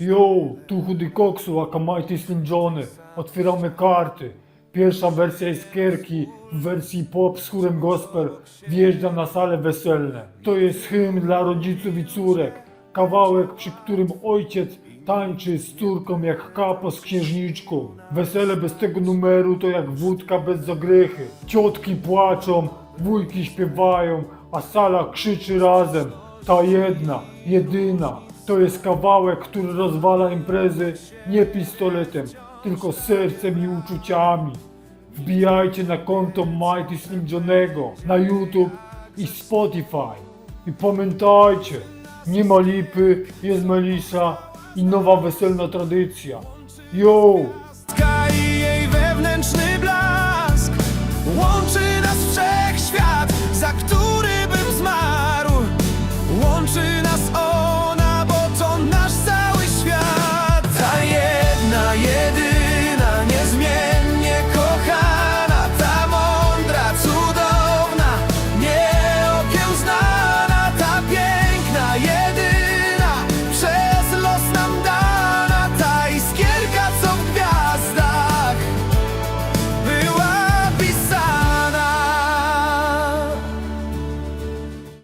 Yo, tu Chudy Koksu, Mighty Slim Johnny. Otwieramy karty. Pierwsza wersja Iskierki w wersji pop z chórem gospel wjeżdża na sale weselne. To jest hymn dla rodziców i córek. Kawałek, przy którym ojciec tańczy z córką jak kapo z księżniczką. Wesele bez tego numeru to jak wódka bez zagrychy. Ciotki płaczą, wujki śpiewają, a sala krzyczy razem. Ta jedna, jedyna, to jest kawałek, który rozwala imprezy nie pistoletem, tylko sercem i uczuciami. Wbijajcie na konto Mighty Slim Johnego na YouTube i Spotify. I pamiętajcie, nie ma lipy, jest Melisa i nowa weselna tradycja. Yo! daje